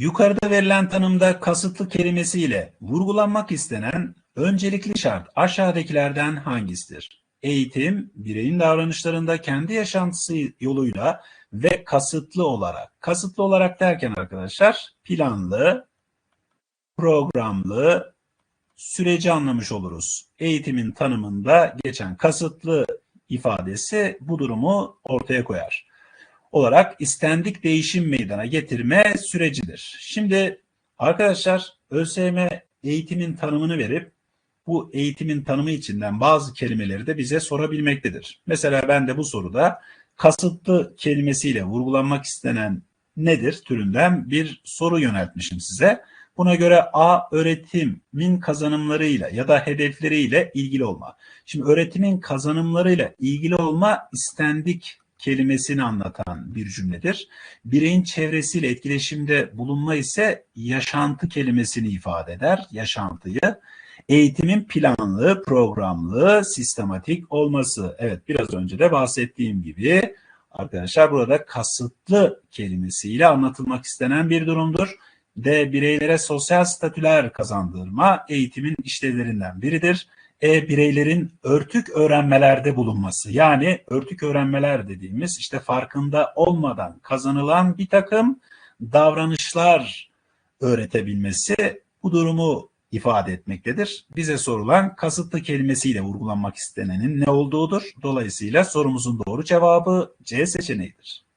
Yukarıda verilen tanımda kasıtlı kelimesiyle vurgulanmak istenen öncelikli şart aşağıdakilerden hangisidir? Eğitim, bireyin davranışlarında kendi yaşantısı yoluyla ve kasıtlı olarak. Kasıtlı olarak derken arkadaşlar planlı, programlı süreci anlamış oluruz. Eğitimin tanımında geçen kasıtlı ifadesi bu durumu ortaya koyar. Olarak istendik değişim meydana getirme sürecidir. Şimdi arkadaşlar ÖSYM eğitimin tanımını verip bu eğitimin tanımı içinden bazı kelimeleri de bize sorabilmektedir. Mesela ben de bu soruda kasıtlı kelimesiyle vurgulanmak istenen nedir türünden bir soru yöneltmişim size. Buna göre A öğretimin kazanımlarıyla ya da hedefleriyle ilgili olma. Şimdi öğretimin kazanımlarıyla ilgili olma istendik kelimesini anlatan bir cümledir. Bireyin çevresiyle etkileşimde bulunma ise yaşantı kelimesini ifade eder. Yaşantıyı. Eğitimin planlı, programlı, sistematik olması. Evet biraz önce de bahsettiğim gibi arkadaşlar burada kasıtlı kelimesiyle anlatılmak istenen bir durumdur. D. Bireylere sosyal statüler kazandırma eğitimin işlevlerinden biridir. E. Bireylerin örtük öğrenmelerde bulunması. Yani örtük öğrenmeler dediğimiz işte farkında olmadan kazanılan bir takım davranışlar öğretebilmesi bu durumu ifade etmektedir. Bize sorulan kasıtlı kelimesiyle vurgulanmak istenenin ne olduğudur. Dolayısıyla sorumuzun doğru cevabı C seçeneğidir.